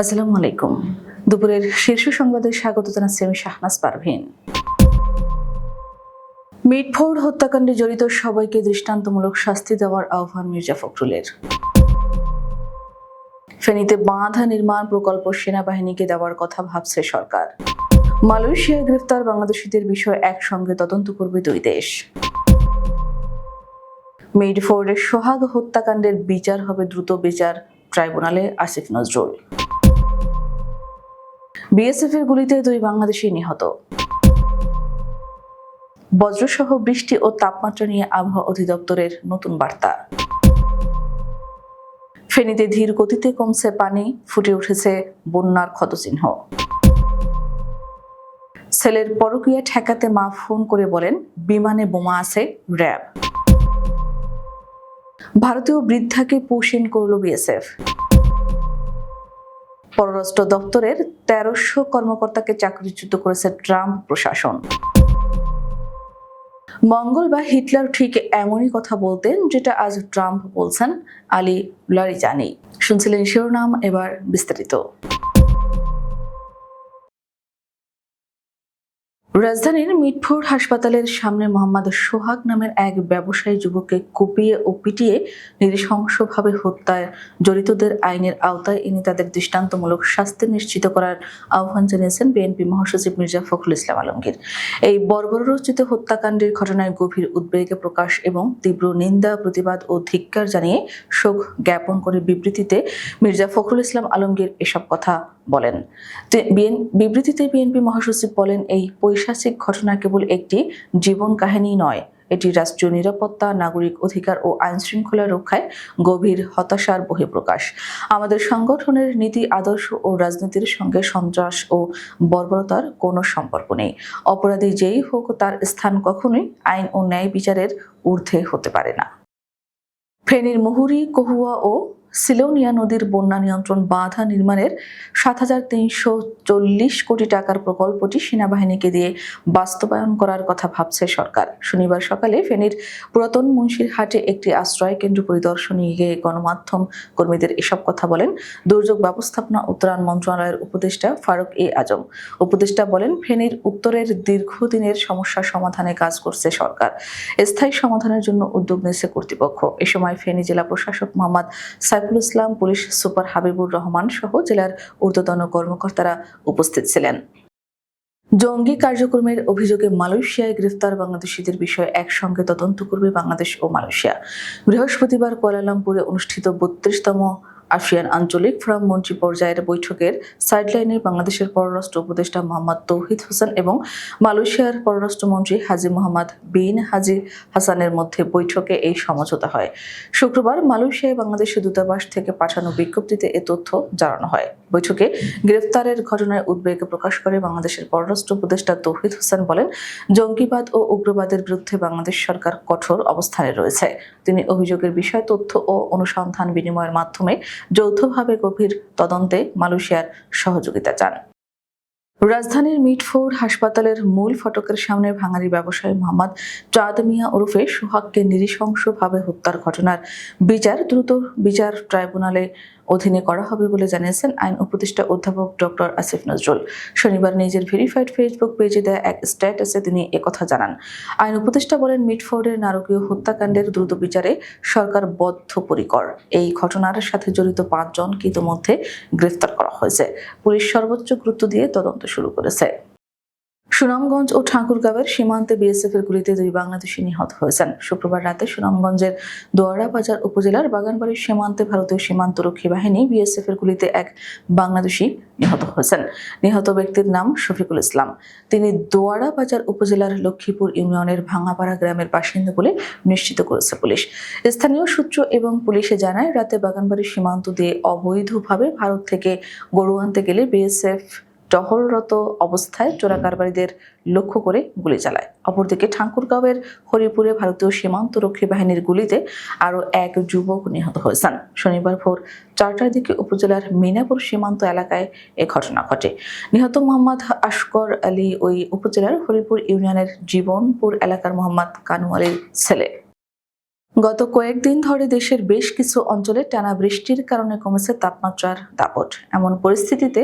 আসসালামু আলাইকুম। দুপুরের শীর্ষ সংবাদে স্বাগত জানাচ্ছি আমি শাহনাজ পারভিন। মিটফোর্ড হত্যাকাণ্ডে জড়িত সবাইকে দৃষ্টান্তমূলক শাস্তি দেওয়ার আহ্বান মির্জা ফখরুলের। ফেনীতে বাঁধা নির্মাণ প্রকল্প সেনাবাহিনীকে দেওয়ার কথা ভাবছে সরকার। মালয়েশিয়ায় গ্রেফতার বাংলাদেশিদের বিষয়ে একসঙ্গে তদন্ত করবে দুই দেশ। মিডফোর্ডের সোহাগ হত্যাকাণ্ডের বিচার হবে দ্রুত বিচার ট্রাইব্যুনালে আসিফ নজরুল। বিএসএফ এর গুলিতে দুই বাংলাদেশি নিহত। বজ্রসহ বৃষ্টি ও তাপমাত্রা নিয়ে আবহাওয়া অধিদপ্তরের নতুন বার্তা। ফেনীতে ধীর গতিতে কমছে পানি, ফুটে উঠেছে বন্যার ক্ষতচিহ্ন। ছেলের পরকীয়া ঠেকাতে মা ফোন করে বলেন, বিমানে বোমা আছে, র্যাব। ভারতীয় বৃদ্ধাকে পোষণ করল বিএসএফ পররাষ্ট্র দপ্তরের তেরোশো কর্মকর্তাকে চাকরিচ্যুত করেছে ট্রাম্প প্রশাসন। মঙ্গল বা হিটলার ঠিক এমনই কথা বলতেন যেটা আজ ট্রাম্প বলছেন আলী লারিজানি। শুনছিলেন শিরোনাম, এবার বিস্তারিত। রাজধানীর মিটফোর্ড হাসপাতালের সামনে মোহাম্মদ সোহাগ নামের এক ব্যবসায়ী যুবককে কুপিয়ে ও পিটিয়ে নৃশংসভাবে হত্যায় জড়িতদের আইনের আওতায় এনে তাদের দৃষ্টান্তমূলক শাস্তি নিশ্চিত করার আহ্বান জানিয়েছেন বিএনপি মহাসচিব মির্জা ফখরুল ইসলাম আলমগীর। এই বর্বরোচিত হত্যাকাণ্ডের ঘটনায় গভীর উদ্বেগ প্রকাশ এবং তীব্র নিন্দা, প্রতিবাদ ও ধিক্কার জানিয়ে শোক জ্ঞাপন করে বিবৃতিতে মির্জা ফখরুল ইসলাম আলমগীর এসব কথা বলেন। বিবৃতিতে বিএনপি মহাসচিব বলেন, এই পৈশাচিক ঘটনা কেবল একটি জীবন কাহিনী নয়, এটি রাষ্ট্রীয় নিরাপত্তা, নাগরিক অধিকার ও আইন শৃঙ্খলা রক্ষায় গভীর হতাশার বহিঃপ্রকাশ। আমাদের সংগঠনের নীতি, আদর্শ ও রাজনীতির সঙ্গে সন্ত্রাস ও বর্বরতার কোনো সম্পর্ক নেই। অপরাধী যেই হোক, তার স্থান কখনোই আইন ও ন্যায় বিচারের ঊর্ধ্বে হতে পারে না। ফেনীর মুহুরী, কহুয়া ও সিলোনিয়া নদীর বন্যা নিয়ন্ত্রণ বাঁধা নির্মাণের সাত হাজার তিনশো চল্লিশ কোটি টাকার প্রকল্পটি সেনাবাহিনীকে দিয়ে বাস্তবায়ন করার কথা ভাবছে সরকার। শনিবার সকালে ফেনীর পুরাতন মুন্সিরহাটে একটি আশ্রয় কেন্দ্র পরিদর্শনে গিয়ে গণমাধ্যম কর্মীদের এসব কথা বলেন দুর্যোগ ব্যবস্থাপনা উত্তরায়ণ মন্ত্রণালয়ের উপদেষ্টা ফারুক এ আজম। উপদেষ্টা বলেন, ফেনীর উত্তরের দীর্ঘদিনের সমস্যা সমাধানে কাজ করছে সরকার। স্থায়ী সমাধানের জন্য উদ্যোগ নিয়েছে কর্তৃপক্ষ। এ সময় ফেনী জেলা প্রশাসক মোহাম্মদ সাইফুল ইসলাম, পুলিশ সুপার হাবিবুর রহমান সহ জেলার ঊর্ধ্বতন কর্মকর্তারা উপস্থিত ছিলেন। জঙ্গি কার্যক্রমের অভিযোগে মালয়েশিয়ায় গ্রেফতার বাংলাদেশিদের বিষয়ে একসঙ্গে তদন্ত করবে বাংলাদেশ ও মালয়েশিয়া। বৃহস্পতিবার কুয়ালালামপুরে অনুষ্ঠিত বত্রিশতম আসিয়ান আঞ্চলিক ফোরাম মন্ত্রী পর্যায়ের বৈঠকের সাইডলাইনে বাংলাদেশের পররাষ্ট্র উপদেষ্টা মোহাম্মদ তৌহিদ হোসেন এবং মালয়েশিয়ার পররাষ্ট্রমন্ত্রী হাজি মোহাম্মদ বিন হাজি হাসানের মধ্যে বৈঠকে এই সমঝোতা হয়। শুক্রবার মালয়েশিয়ায় বাংলাদেশের দূতাবাস থেকে পাঠানো বিজ্ঞপ্তিতে এ তথ্য জানানো হয়। বৈঠকে গ্রেফতারের ঘটনায় উদ্বেগ প্রকাশ করে বাংলাদেশের পররাষ্ট্র উপদেষ্টা তৌহিদ হোসেন বলেন, জঙ্গিবাদ ও উগ্রবাদের বিরুদ্ধে বাংলাদেশ সরকার কঠোর অবস্থানে রয়েছে। তিনি অভিযোগের বিষয়ে, তথ্য ও অনুসন্ধান বিনিময়ের মাধ্যমে যৌথভাবে গভীর তদন্তে মালয়েশিয়ার সহযোগিতা চান। রাজধানীর মিটফোর্ড হাসপাতালের মূল ফটকের সামনে ভাঙারি ব্যবসায়ী মোহাম্মদ চাঁদ মিয়া ওরফে সোহাগকে নৃশংসভাবে হত্যার ঘটনার বিচার দ্রুত বিচার ট্রাইব্যুনালে অধীনে করা হবে বলে জানিয়েছেন আইন উপদেষ্টা অধ্যাপক ডক্টর আসিফ নজরুল। শনিবার নিজের ভেরিফাইড ফেসবুক পেজে দেয়া এক স্ট্যাটাসে তিনি একথা জানান। আইন উপদেষ্টা বলেন, মিটফোর্ডের নারকীয় হত্যাকাণ্ডের দ্রুত বিচারে সরকার বদ্ধপরিকর। এই ঘটনার সাথে জড়িত পাঁচজনকে ইতিমধ্যে গ্রেফতার করা হয়েছে। পুলিশ সর্বোচ্চ গুরুত্ব দিয়ে তদন্ত শুরু করেছে। সুনামগঞ্জ ও ঠাকুরগাঁওয়ের সীমান্তে বিএসএফ এর গুলিতে দুই বাংলাদেশি নিহত হয়েছেন। শুক্রবার রাতে সুনামগঞ্জের দোয়ারা বাজার উপজেলার বাগানবাড়ির সীমান্তে ভারতীয় সীমান্তরক্ষী বাহিনী বিএসএফ এর গুলিতে এক বাংলাদেশি নিহত হয়েছেন। নিহত ব্যক্তির নাম শফিকুল ইসলাম। তিনি দোয়ারা বাজার উপজেলার লক্ষ্মীপুর ইউনিয়নের ভাঙাপাড়া গ্রামের বাসিন্দা বলে নিশ্চিত করেছে পুলিশ। স্থানীয় সূত্র এবং পুলিশে জানায়, রাতে বাগানবাড়ির সীমান্ত দিয়ে অবৈধভাবে ভারত থেকে গরু আনতে গেলে বিএসএফ টহলরত অবস্থায় চোরা কারবারিদের লক্ষ্য করে গুলি চালায়। অপরদিকে ঠাকুরগাঁওয়ের হরিপুরে ভারতীয় সীমান্তরক্ষী বাহিনীর গুলিতে আরও এক যুবক নিহত হয়েছেন। শনিবার ভোর চারটার দিকে উপজেলার মিনাপুর সীমান্ত এলাকায় এ ঘটনা ঘটে। নিহত মোহাম্মদ আশকর আলী ওই উপজেলার হরিপুর ইউনিয়নের জীবনপুর এলাকার মোহাম্মদ কানু আলীর ছেলে। গত কয়েকদিন ধরে দেশের বেশ কিছু অঞ্চলে টানা বৃষ্টির কারণে কমেছে তাপমাত্রার দাপট। এমন পরিস্থিতিতে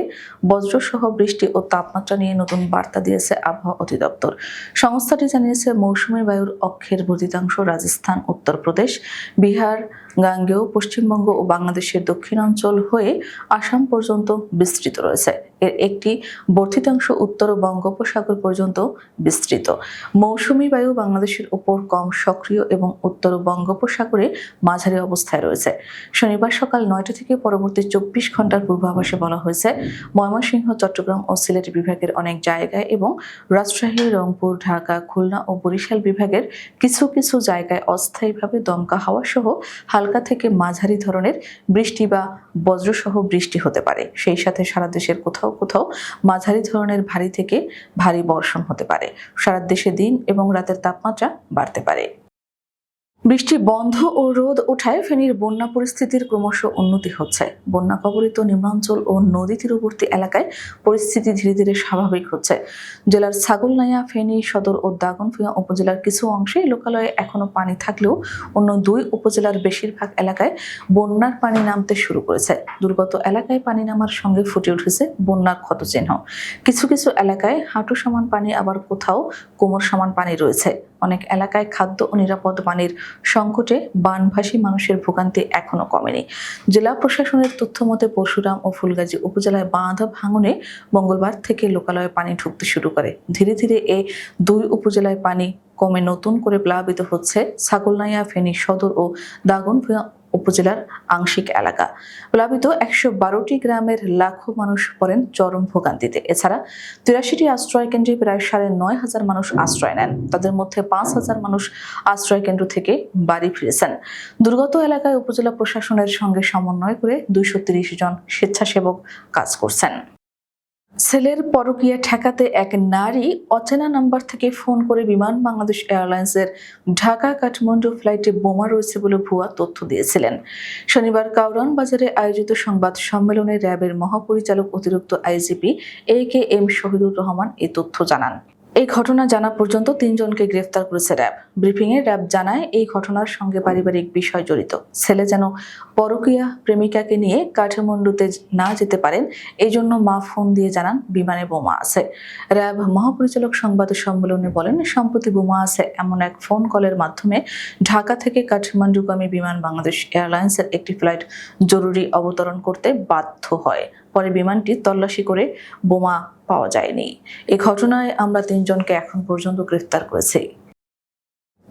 বজ্রসহ বৃষ্টি ও তাপমাত্রা নিয়ে নতুন বার্তা দিয়েছে আবহাওয়া অধিদপ্তর। সংস্থাটি জানিয়েছে, মৌসুমী বায়ুর অক্ষের বর্ধিতাংশ রাজস্থান, উত্তরপ্রদেশ, বিহার, গাঙ্গেয়, পশ্চিমবঙ্গ ও বাংলাদেশের দক্ষিণাঞ্চল হয়ে আসাম পর্যন্ত বিস্তৃত রয়েছে। এর একটি বর্ধিতাংশ উত্তর বঙ্গোপসাগর পর্যন্ত বিস্তৃত। মৌসুমী বায়ু বাংলাদেশের উপর কম সক্রিয় এবং উত্তর বঙ্গোপসাগরে মাঝারি অবস্থায় রয়েছে। শনিবার সকাল নয়টা থেকে পরবর্তী চব্বিশ ঘণ্টার পূর্বাভাসে বলা হয়েছে, ময়মনসিংহ, চট্টগ্রাম ও সিলেট বিভাগের অনেক জায়গায় এবং রাজশাহী, রংপুর, ঢাকা, খুলনা ও বরিশাল বিভাগের কিছু কিছু জায়গায় অস্থায়ীভাবে দমকা হাওয়া সহ হালকা থেকে মাঝারি ধরনের বৃষ্টি বা বজ্রসহ বৃষ্টি হতে পারে। সেই সাথে সারা দেশের কোথাও কোথাও মাঝারি ধরনের ভারী থেকে ভারী বর্ষণ হতে পারে। সারা দেশে দিন এবং রাতের তাপমাত্রা বাড়তে পারে। বৃষ্টি বন্ধ ও রোদ ওঠায় ফেনীর বন্যা পরিস্থিতির ক্রমশ উন্নতি হচ্ছে। বন্যা কবলিত নিম্নাঞ্চল ও নদী তীরবর্তী এলাকায় পরিস্থিতি ধীরে ধীরে স্বাভাবিক হচ্ছে। জেলার ছাগলনাইয়া, ফেনী সদর ও দাগনভূঞা উপজেলার কিছু অংশে লোকালয়ে এখনও পানি থাকলেও অন্য দুই উপজেলার বেশিরভাগ এলাকায় বন্যার পানি নামতে শুরু করেছে। দুর্গত এলাকায় পানি নামার সঙ্গে ফুটে উঠেছে বন্যার ক্ষতচিহ্ন। কিছু কিছু এলাকায় হাঁটু সমান পানি আবার কোথাও কোমর সমান পানি রয়েছে। অনেক এলাকায় খাদ্য ও নিরাপদ পানির সংকটে বানভাসী মানুষের ভোগান্তি এখনও কমেনি। জেলা প্রশাসনের তথ্য মতে পরশুরাম ও ফুলগাজী উপজেলায় বাঁধা ভাঙনে মঙ্গলবার থেকে লোকালয়ে পানি ঢুকতে শুরু করে। ধীরে ধীরে এ দুই উপজেলায় পানি কমে নতুন করে প্লাবিত হচ্ছে। ছাগলনাইয়া, ফেনী সদর ও দাগনভূঞা উপজেলার আংশিক এলাকা। প্লাবিত একশো বারোটি গ্রামের লাখো মানুষ পড়েন চরম ভোগান্তিতে। এছাড়া তিরাশিটি আশ্রয় কেন্দ্রে প্রায় সাড়ে নয় হাজার মানুষ আশ্রয় নেন। তাদের মধ্যে পাঁচ হাজার মানুষ আশ্রয় কেন্দ্র থেকে বাড়ি ফিরেছেন। দুর্গত এলাকায় উপজেলা প্রশাসনের সঙ্গে সমন্বয় করে দুইশো জন স্বেচ্ছাসেবক কাজ করছেন। ছেলের পরকিয়া ঠেকাতে এক নারী অচেনা নাম্বার থেকে ফোন করে বিমান বাংলাদেশ এয়ারলাইন্সের ঢাকা কাঠমান্ডু ফ্লাইটে বোমা রয়েছে বলে ভুয়া তথ্য দিয়েছিলেন। শনিবার কাউরান বাজারে আয়োজিত সংবাদ সম্মেলনে র্যাবের মহাপরিচালক অতিরিক্ত IGP A K M Shahidur Rahman এ তথ্য জানান। এই ঘটনা জানা পর্যন্ত তিনজনকে গ্রেফতার করেছে র্যাব। ব্রিফিংয়ে র্যাব জানায়, এই ঘটনার সঙ্গে পারিবারিক বিষয় জড়িত। ছেলে যেন পরকীয়া প্রেমিকাকে নিয়ে কাঠমান্ডুতে না যেতে পারেন এই জন্য মা ফোন দিয়ে জানান, বিমানে বোমা আছে। র্যাব মহাপরিচালক সংবাদ সম্মেলনে বলেন, সম্প্রতি বোমা আছে এমন এক ফোন কলের মাধ্যমে ঢাকা থেকে কাঠমান্ডুগামী বিমান বাংলাদেশ এয়ারলাইন্সের একটি ফ্লাইট জরুরি অবতরণ করতে বাধ্য হয়। পরে বিমানটি তল্লাশি করে বোমা পাওয়া যায়নি। এ ঘটনায় আমরা তিনজনকে এখন পর্যন্ত গ্রেফতার করেছি।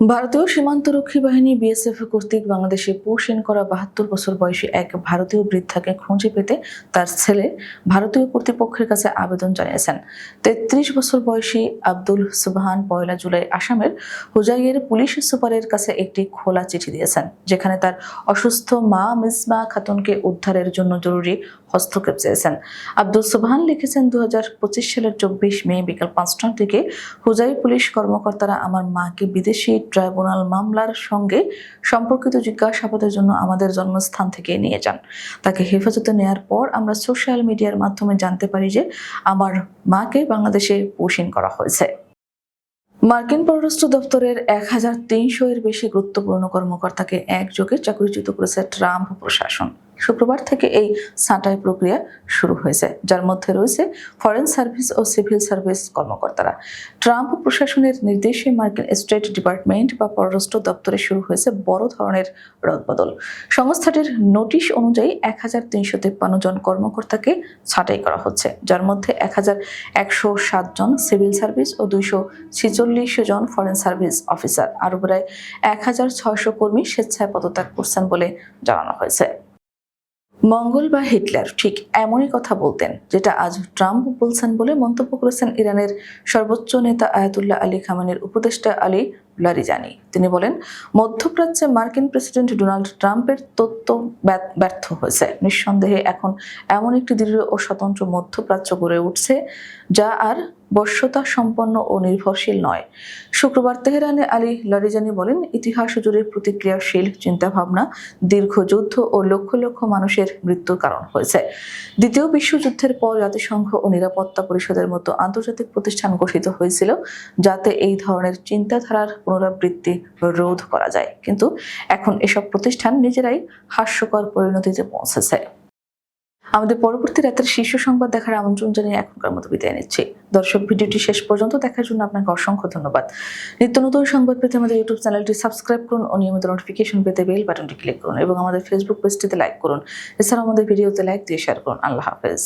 ভারতীয় সীমান্তরক্ষী বাহিনী বিএসএফ কর্তৃক বাংলাদেশে পোষণ করা বাহাত্তর বছর বয়সী এক ভারতীয় বৃদ্ধাকে খুঁজে পেতে তার ছেলে ভারতীয় কর্তৃপক্ষের কাছে আবেদন জানিয়েছেন। তেত্রিশ বছর বয়সী আব্দুল সুবহান পয়লা জুলাই আসামের হুজাইয়ের পুলিশ সুপারের কাছে একটি খোলা চিঠি দিয়েছেন, যেখানে তার অসুস্থ মা মিসবা খাতুনকে উদ্ধারের জন্য জরুরি হস্তক্ষেপ চেয়েছেন। আব্দুল সুবহান লিখেছেন দু হাজার পঁচিশ সালের চব্বিশ মে বিকাল পাঁচটার দিকে হুজাই পুলিশ কর্মকর্তারা আমার মাকে বিদেশি ট্রাইব্যুনাল মামলার সঙ্গে সম্পর্কিত জিজ্ঞাসাবাদের জন্য আমাদের জন্মস্থান থেকে নিয়ে যান। তাকে হেফাজতে নেয়ার পর আমরা সোশ্যাল মিডিয়ার মাধ্যমে জানতে পারি যে আমার মাকে বাংলাদেশে পোষণ করা হয়েছে। মার্কিন পররাষ্ট্র দপ্তরের এক হাজার তিনশো এর বেশি গুরুত্বপূর্ণ কর্মকর্তাকে একযোগে চাকরিচ্যুত করেছে ট্রাম্প প্রশাসন। শুক্রবার থেকে এই ছাঁটাই প্রক্রিয়া শুরু হয়েছে, যার মধ্যে রয়েছে ফরেন সার্ভিস ও সিভিল সার্ভিস কর্মকর্তারা। ট্রাম্প প্রশাসনের নির্দেশে মার্কিন স্টেট ডিপার্টমেন্ট বা পররাষ্ট্র দপ্তরে শুরু হয়েছে বড় ধরনের রদবদল। সংস্থাটির নোটিশ অনুযায়ী এক হাজার তিনশো তেপ্পান্ন জন কর্মকর্তাকে ছাঁটাই করা হচ্ছে, যার মধ্যে এক হাজার একশো সাত জন সিভিল সার্ভিস ও দুইশো ছেচল্লিশ জন ফরেন সার্ভিস অফিসার। আরও প্রায় এক হাজার ছয়শো কর্মী স্বেচ্ছায় পদত্যাগ করছেন বলে জানানো হয়েছে। মঙ্গল বা হিটলার, ঠিক এমনই কথা বলতেন, যেটা আজ ট্রাম্প বলছেন বলে মন্তব্য করেছেন ইরানের সর্বোচ্চ নেতা আয়াতুল্লাহ আলী খামানের উপদেষ্টা আলী লারিজানি তিনি বলেন, মধ্যপ্রাচ্যে মার্কিন প্রেসিডেন্ট ডোনাল্ড ট্রাম্পের তত্ত্ব ব্যর্থ- হয়েছে। নিঃসন্দেহে এখন এমন একটি দৃঢ় ও স্বতন্ত্র মধ্যপ্রাচ্য গড়ে উঠছে যা আর বশ্যতা সম্পন্ন ও নির্ভরশীল নয়। শুক্রবার তেহরানে আলী লারিজানি বলেন, ইতিহাস জুড়ে প্রতিক্রিয়াশীল চিন্তাভাবনা দীর্ঘ যুদ্ধ ও লক্ষ লক্ষ মানুষের মৃত্যুর কারণ হয়েছে। দ্বিতীয় বিশ্বযুদ্ধের পর জাতিসংঘ ও নিরাপত্তা পরিষদের মতো আন্তর্জাতিক প্রতিষ্ঠান গঠিত হয়েছিল যাতে এই ধরনের চিন্তাধারার পুনরাবৃত্তি রোধ করা যায়। কিন্তু এখন এসব প্রতিষ্ঠান নিজেরাই হাস্যকর পরিণতিতে পৌঁছেছে। আমাদের পরবর্তী রাতের শীর্ষ সংবাদ দেখার আমন্ত্রণ জানিয়ে এখনকার মতো বিদায় নিচ্ছি। দর্শক ভিডিওটি শেষ পর্যন্ত দেখার জন্য আপনাকে অসংখ্য ধন্যবাদ। নিত্য নতুন সংবাদ পেতে আমাদের ইউটিউব চ্যানেলটি সাবস্ক্রাইব করুন ও নিয়মিত নোটিফিকেশন পেতে বেল বাটনটি ক্লিক করুন এবং আমাদের ফেসবুক পেজটিতে লাইক করুন। এছাড়াও আমাদের ভিডিওতে লাইক দিয়ে শেয়ার করুন। আল্লাহ হাফেজ।